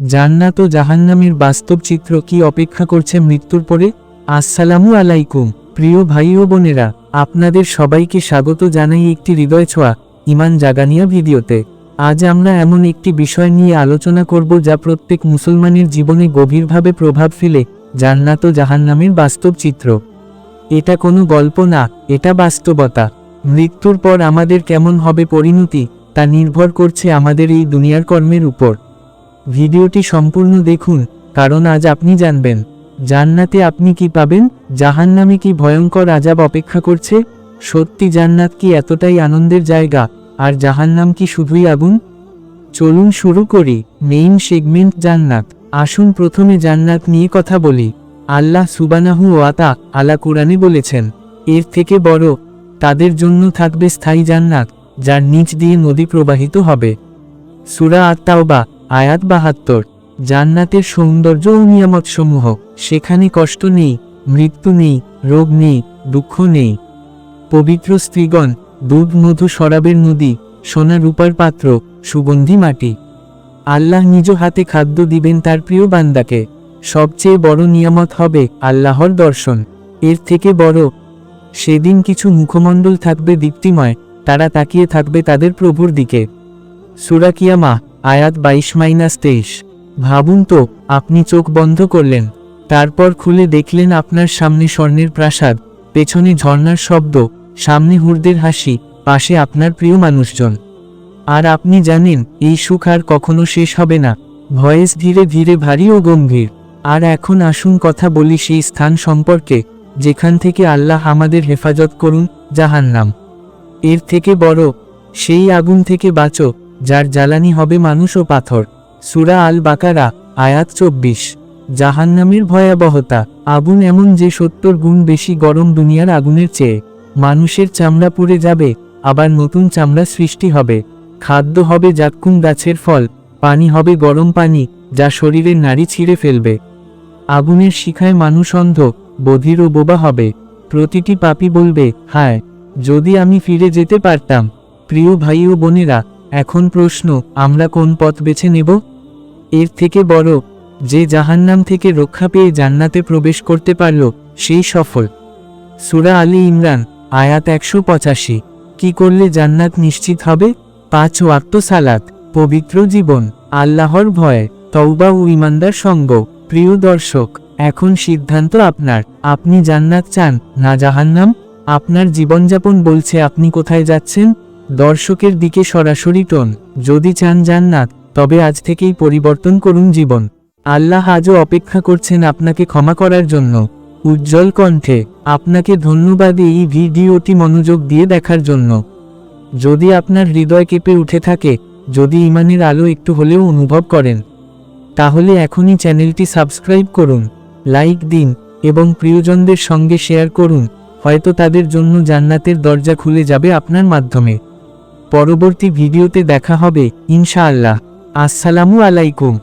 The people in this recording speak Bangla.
জান্নাত ও জাহান্নামের বাস্তব চিত্র কি অপেক্ষা করছে মৃত্যুর পরে? আসসালামু আলাইকুম, প্রিয় ভাই ও বোনেরা, আপনাদের সবাইকে স্বাগত জানাই একটি হৃদয় ছোঁয়া, ইমান জাগানিয়া ভিডিওতে। আজ আমরা এমন একটি বিষয় নিয়ে আলোচনা করব যা প্রত্যেক মুসলমানের জীবনে গভীরভাবে প্রভাব ফেলে, জান্নাত ও জাহান্নামের বাস্তব চিত্র। এটা কোনো গল্প না, এটা বাস্তবতা। মৃত্যুর পর আমাদের কেমন হবে পরিণতি, তা নির্ভর করছে আমাদের এই দুনিয়ার কর্মের উপর। ভিডিওটি সম্পূর্ণ দেখুন, কারণ আজ আপনি জানবেন, জান্নাতে আপনি কি পাবেন, জাহান্নামে কি ভয়ঙ্কর আজাব অপেক্ষা করছে, সত্যি জান্নাত কি এতটাই আনন্দের জায়গা, আর জাহান্নাম কি শুধুই আগুন? চলুন শুরু করি, মেইন সেগমেন্ট জান্নাত, আসুন প্রথমে জান্নাত নিয়ে কথা বলি, আল্লাহ সুবানাহু ওয়াতা আলা কোরআনে বলেছেন, এর থেকে বড়, তাদের জন্য থাকবে স্থায়ী জান্নাত, যার নিচ দিয়ে নদী প্রবাহিত হবে। সুরা আত্মাওবা আয়াত বাহাত্তর, জান্নাতের সৌন্দর্য ও নিয়ামতসমূহ। সেখানে কষ্ট নেই, মৃত্যু নেই, রোগ নেই, দুঃখ নেই। পবিত্র স্ত্রীগণ, দুধ, মধু শরাবের নদী, সোনা রূপার পাত্র, সুগন্ধি মাটি। আল্লাহ নিজ হাতে খাদ্য দিবেন তার প্রিয় বান্দাকে। সবচেয়ে বড় নিয়ামত হবে আল্লাহর দর্শন। এর থেকে বড়, সেদিন কিছু মুখমণ্ডল থাকবে দীপ্তিময়, তারা তাকিয়ে থাকবে তাদের প্রভুর দিকে। সুরাকিয়ামা আয়াত বাইশ মাইনাস তেইশ। ভাবুন তো, আপনি চোখ বন্ধ করলেন, তারপর খুলে দেখলেন আপনার সামনে স্বর্ণের প্রাসাদ, পেছনে ঝর্ণার শব্দ, সামনে হুরদের হাসি, পাশে আপনার প্রিয় মানুষজন। আর আপনি জানেন, এই সুখ আর কখনো শেষ হবে না। ভয়েস ধীরে ধীরে ভারী ও গম্ভীর। আর এখন আসুন কথা বলি সেই স্থান সম্পর্কে, যেখান থেকে আল্লাহ আমাদের হেফাজত করুন, জাহান্নাম। এর থেকে বড়, সেই আগুন থেকে বাঁচো যার জ্বালানি হবে মানুষ ও পাথর। সুরা আল বাকারা আয়াত চব্বিশ। জাহান্নামের ভয়াবহতা। আগুন এমন যে সত্তর গুণ বেশি গরম দুনিয়ার আগুনের চেয়ে। মানুষের চামড়া পুড়ে যাবে, আবার নতুন চামড়া সৃষ্টি হবে। খাদ্য হবে জাক্কুম গাছের ফল, পানি হবে গরম পানি, যা শরীরের নাড়ি ছিঁড়ে ফেলবে। আগুনের শিখায় মানুষ অন্ধ, বধির ও বোবা হবে। প্রতিটি পাপি বলবে, হায়, যদি আমি ফিরে যেতে পারতাম। প্রিয় ভাই ও বোনেরা এখন প্রশ্ন, আমরা কোন পথ বেছে নেব? এর থেকে বড়, যে জাহান্নাম থেকে রক্ষা পেয়ে জান্নাতে প্রবেশ করতে পারল, সেই সফল। সুরা আলী ইমরান, আয়াত একশো পঁচাশি। কী করলে জান্নাত নিশ্চিত হবে? পাঁচ ওয়াক্ত সালাত, পবিত্র জীবন, আল্লাহর ভয় তৌবা ও ইমানদার সঙ্গ। প্রিয় দর্শক, এখন সিদ্ধান্ত আপনার। আপনি জান্নাত চান, না জাহান্নাম? আপনার জীবনযাপন বলছে আপনি কোথায় যাচ্ছেন? দর্শকের দিকে সরাসরি টোন, যদি চান জান্নাত, তবে আজ থেকেই পরিবর্তন করুন জীবন। আল্লাহ আজও অপেক্ষা করছেন আপনাকে ক্ষমা করার জন্য। উজ্জ্বল কণ্ঠে, আপনাকে ধন্যবাদ এই ভিডিওটি মনোযোগ দিয়ে দেখার জন্য। যদি আপনার হৃদয় কেঁপে উঠে থাকে, যদি ইমানের আলো একটু হলেও অনুভব করেন, তাহলে এখনই চ্যানেলটি সাবস্ক্রাইব করুন, লাইক দিন, এবং প্রিয়জনদের সঙ্গে শেয়ার করুন। হয়তো তাদের জন্য জান্নাতের দরজা খুলে যাবে আপনার মাধ্যমে। পরবর্তী ভিডিওতে দেখা হবে ইনশাআল্লাহ। আসসালামু আলাইকুম।